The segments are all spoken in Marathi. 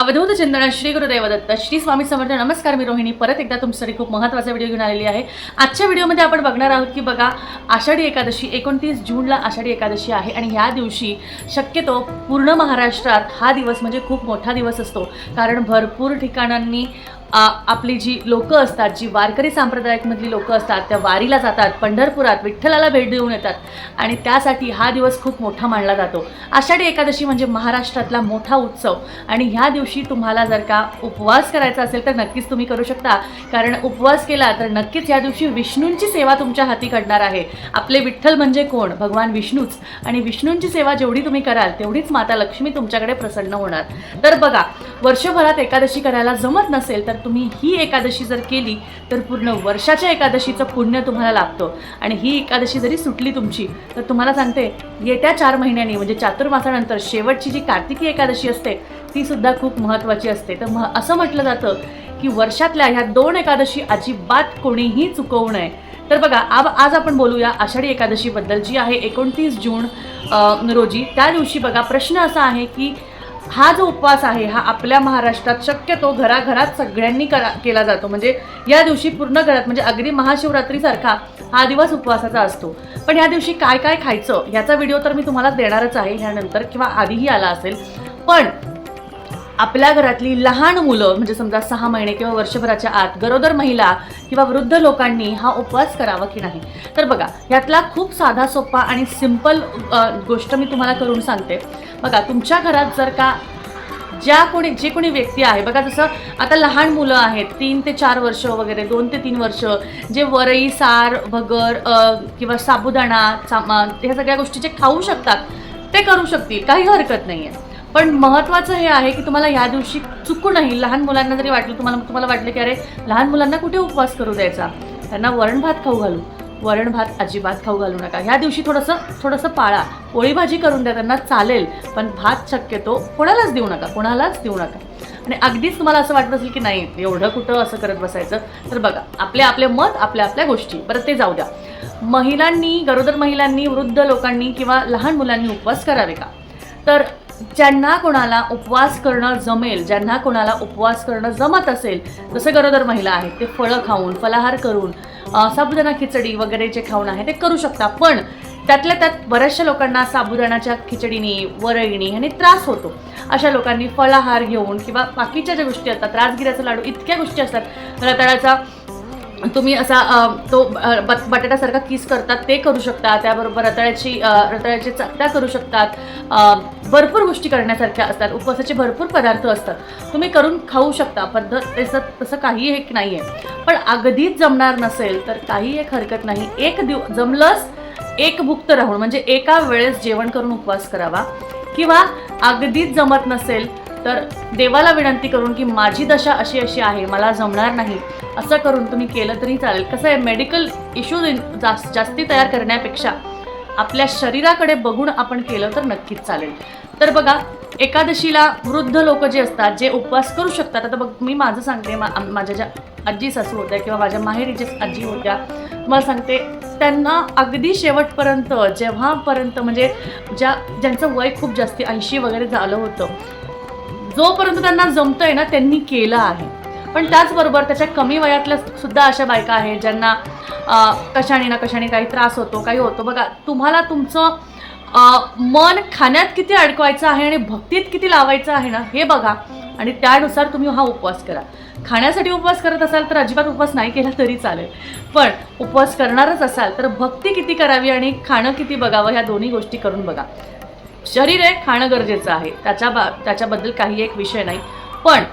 अवधूत चिंतन श्री गुरुदेव दत्त श्री स्वामी समर्थ नमस्कार मी रोहिणी. परत एकदा तुमच्यासाठी खूप महत्त्वाचा व्हिडिओ घेऊन आलेली आहे. आजच्या व्हिडिओमध्ये आपण बघणार आहोत की बघा आषाढी एकादशी एकोणतीस जूनला आषाढी एकादशी आहे आणि ह्या दिवशी शक्यतो पूर्ण महाराष्ट्रात हा दिवस म्हणजे खूप मोठा दिवस असतो. कारण भरपूर ठिकाणांनी आपली जी लोकं असतात जी वारकरी संप्रदायामधली लोकं असतात त्या वारीला जातात पंढरपुरात विठ्ठलाला भेट देऊन येतात आणि त्यासाठी हा दिवस खूप मोठा मानला जातो. आषाढी एकादशी म्हणजे महाराष्ट्रातला मोठा उत्सव आणि ह्या दिवशी तुम्हाला जर का उपवास करायचा असेल तर नक्कीच तुम्ही करू शकता. कारण उपवास केला तर नक्कीच या दिवशी विष्णूंची सेवा तुमच्या हाती घडणार आहे. आपले विठ्ठल म्हणजे कोण? भगवान विष्णूच. आणि विष्णूंची सेवा जेवढी तुम्ही कराल तेवढीच माता लक्ष्मी तुमच्याकडे प्रसन्न होणार. तर बघा वर्षभरात एकादशी करायला जमत नसेल तर तुम्ही ही एकादशी जर केली तर पूर्ण वर्षाच्या एकादशीचं पुण्य तुम्हाला लाभतं. आणि ही एकादशी जरी सुटली तुमची तर तुम्हाला सांगते येत्या चार महिन्यांनी म्हणजे चातुर्मासानंतर शेवटची जी कार्तिकी एकादशी असते ती सुद्धा खूप महत्त्वाची असते. तर मह असं म्हटलं जातं की वर्षातल्या ह्या दोन एकादशी अजिबात कोणीही चुकवू नये. तर बघा आब आज आपण बोलूया आषाढी एकादशीबद्दल जी आहे एकोणतीस जून रोजी. त्या दिवशी बघा प्रश्न असा आहे की हा जो उपवास आहे हा आपल्या महाराष्ट्रात शक्यतो घराघरात सगळ्यांनी करा केला जातो. म्हणजे या दिवशी पूर्ण घरात म्हणजे अगदी महाशिवरात्रीसारखा हा दिवस उपवासाचा असतो. पण या दिवशी काय काय खायचं याचा व्हिडिओ तर मी तुम्हाला देणारच आहे ह्यानंतर किंवा आधीही आला असेल. पण आपल्या घरातली लहान मुलं म्हणजे समजा सहा महिने किंवा वर्षभराच्या आत गरोदर महिला किंवा वृद्ध लोकांनी हा उपवास करावा की नाही? तर बघा यातला खूप साधा सोपा आणि सिंपल गोष्ट मी तुम्हाला करून सांगते. बघा तुमच्या घरात जर का ज्या कोणी जे कोणी व्यक्ती आहे बघा जसं आता लहान मुलं आहेत तीन ते चार वर्ष वगैरे दोन ते तीन वर्ष जे वरई सार भगर किंवा साबुदाणा सामान ह्या सगळ्या गोष्टी जे खाऊ शकतात ते करू शकतील काही हरकत नाही आहे पण महत्त्वाचं हे आहे की तुम्हाला या दिवशी चुकूनही लहान मुलांना जरी वाटलं तुम्हाला तुम्हाला वाटलं की अरे लहान मुलांना कुठे उपवास करू द्यायचा? त्यांना वरण भात खाऊ घालू. वरण भात अजिबात खाऊ घालू नका. ह्या दिवशी थोडंसं थोडंसं पाळा. पोळी भाजी करून द्या त्यांना चालेल पण भात शक्यतो कोणालाच देऊ नका. कोणालाच देऊ नका. आणि अगदीच तुम्हाला असं वाटत असेल की नाही एवढं कुठं असं करत बसायचं? तर बघा आपले आपले मत आपल्या आपल्या गोष्टी. बरं ते जाऊ द्या. महिलांनी गरोदर महिलांनी वृद्ध लोकांनी किंवा लहान मुलांनी उपवास करावे का? तर ज्यांना कोणाला उपवास करणं जमेल ज्यांना कोणाला उपवास करणं जमत असेल जसं गरोदर महिला आहेत. ते फळं खाऊन फलाहार करून साबुदाणा खिचडी वगैरे जे खाऊन आहे ते करू शकता. पण त्यातल्या त्यात बऱ्याचशा लोकांना साबुदाण्याच्या खिचडीने वरईने ह्याने त्रास होतो. अशा लोकांनी फळाहार घेऊन किंवा बाकीच्या ज्या गोष्टी असतात राजगिऱ्याचा लाडू इतक्या गोष्टी असतात. रताळ्याचा तुम्ही असा तो बट बटाट्यासारखा किस करतात ते करू शकता. त्याबरोबर रताळ्याची रताळ्याची चकत्या करू शकतात. भरपूर गोष्टी करण्यासारख्या असतात. उपवासाचे भरपूर पदार्थ असतात. तुम्ही करून खाऊ शकता. पद्धत तसं तसं काही एक नाही आहे पण अगदीच जमणार नसेल तर काही एक हरकत नाही. एक दिव जमलंच एक भुक्त राहून म्हणजे एका वेळेस जेवण करून उपवास करावा. किंवा अगदीच जमत नसेल तर देवाला विनंती करून की माझी दशा अशी अशी आहे मला जमणार नाही असं करून तुम्ही केलं तरी चालेल. कसं आहे मेडिकल इश्यूज जास्त जास्ती तयार करण्यापेक्षा आपल्या शरीराकडे बघून आपण केलं तर नक्कीच चालेल. तर बघा एकादशीला वृद्ध लोक जे असतात जे उपवास करू शकतात आता बघ मी माझं सांगते मा माझ्या ज्या आजी सासू होत्या किंवा माझ्या माहेरीच्या आजी होत्या मला सांगते त्यांना अगदी शेवटपर्यंत जेव्हापर्यंत म्हणजे ज्या ज्यांचं वय खूप जास्ती ऐंशी वगैरे झालं होतं जोपर्यंत त्यांना जमतंय ना त्यांनी केलं आहे. पण त्याचबरोबर त्याच्या कमी वयातल्या सुद्धा अशा बायका आहेत ज्यांना कशाने ना कशाने काही त्रास होतो काही होतो. बघा तुम्हाला तुमचं मन खाण्यात किती अडकवायचं आहे आणि भक्तीत किती लावायचं आहे ना हे बघा. आणि त्यानुसार तुम्ही हा उपवास करा. खाण्यासाठी उपवास करत असाल तर अजिबात उपवास नाही केला तरी चालेल. पण उपवास करणारच असाल तर भक्ती किती करावी आणि खाणं किती बघावं ह्या दोन्ही गोष्टी करून बघा. शरीर आहे खाणं गरजेचं आहे. त्याच्या बा त्याच्याबद्दल काही एक विषय नाही. पण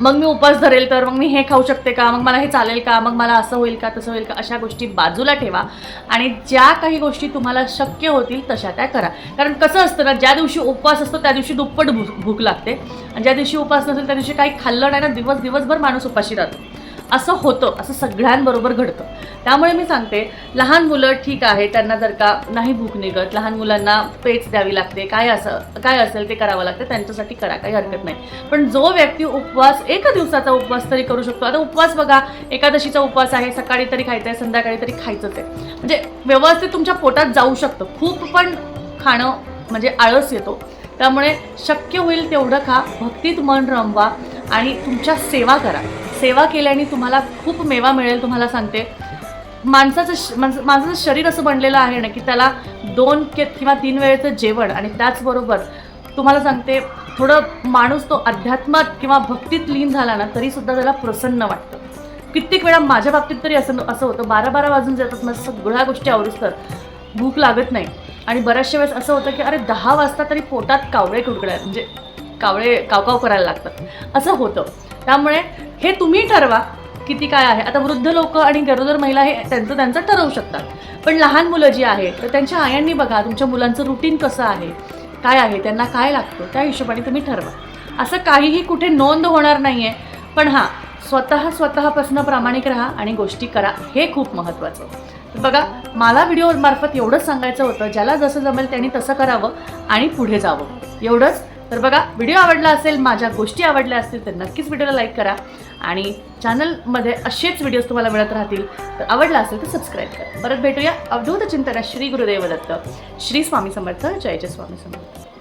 मग मी उपवास धरेल तर मग मी हे खाऊ शकते का? मग मला हे चालेल का? मग मला असं होईल का? तसं होईल का? अशा गोष्टी बाजूला ठेवा. आणि ज्या काही गोष्टी तुम्हाला शक्य होतील तशा त्या करा. कारण कसं असतं ना ज्या दिवशी उपवास असतो त्या दिवशी दुप्पट भूक भूक लागते. आणि ज्या दिवशी उपवास नसेल त्या दिवशी काही खाल्लं नाही ना दिवस दिवसभर माणूस उपाशी राहतो. असं होतं असं सगळ्यांबरोबर घडतं. त्यामुळे मी सांगते लहान मुलं ठीक आहे त्यांना जर का नाही भूक निघत लहान मुलांना पेच द्यावी लागते काय असं काय असेल ते करावं लागतं त्यांच्यासाठी करा काही हरकत नाही. पण जो व्यक्ती उपवास एका दिवसाचा उपवास तरी करू शकतो. आता उपवास बघा एकादशीचा उपवास आहे सकाळी तरी खायचं आहे संध्याकाळी तरी खायचंच आहे. म्हणजे व्यवस्थित तुमच्या पोटात जाऊ शकतं. खूप पण खाणं म्हणजे आळस येतो. त्यामुळे शक्य होईल तेवढं खा भक्तीत मन रमवा आणि तुमच्या सेवा करा. सेवा केल्याने तुम्हाला खूप मेवा मिळेल तुम्हाला सांगते. माणसाचं श- माणसं माणसाचं शरीर असं बनलेलं आहे ना की त्याला दोन के किंवा तीन वेळेचं जेवण आणि त्याचबरोबर तुम्हाला सांगते थोडं माणूस तो अध्यात्मात किंवा भक्तीत लीन झाला ना तरीसुद्धा त्याला प्रसन्न वाटतं. कित्येक वेळा माझ्या बाबतीत तरी असं असं होतं. बारा बारा वाजून जातात माझ्या सगळ्या गोष्टी आवडतात तर भूक लागत नाही. आणि बऱ्याचशा वेळेस असं होतं की अरे दहा वाजता तरी पोटात कावळे कुडकड्या म्हणजे कावळे कावकाव करायला लागतात. असं होतं. त्यामुळे हे तुम्ही ठरवा किती काय आहे. आता वृद्ध लोक आणि गरोदर महिला हे त्यांचं त्यांचं ठरवू शकतात. पण लहान मुलं जी आहेत तर त्यांच्या आयांनी बघा तुमच्या मुलांचं रुटीन कसं आहे काय आहे त्यांना काय लागतं त्या हिशोबाने तुम्ही ठरवा. असं काहीही कुठे नोंद होणार नाही आहे पण हां स्वतः स्वतःपासून प्रामाणिक राहा आणि गोष्टी करा हे खूप महत्त्वाचं तर बघा मला व्हिडिओमार्फत एवढंच सांगायचं होतं ज्याला जसं जमेल त्यांनी तसं करावं आणि पुढे जावं. एवढंच. तर बघा व्हिडिओ आवडला असेल माझ्या गोष्टी आवडल्या असतील तर नक्कीच व्हिडिओला लाईक करा. आणि चॅनलमध्ये असेच व्हिडिओज तुम्हाला मिळत राहतील तर आवडला असेल तर सबस्क्राईब करा. परत भेटूया अवधूत चिंतना श्री गुरुदेव दत्त श्री स्वामी समर्थ जय जय स्वामी समर्थ.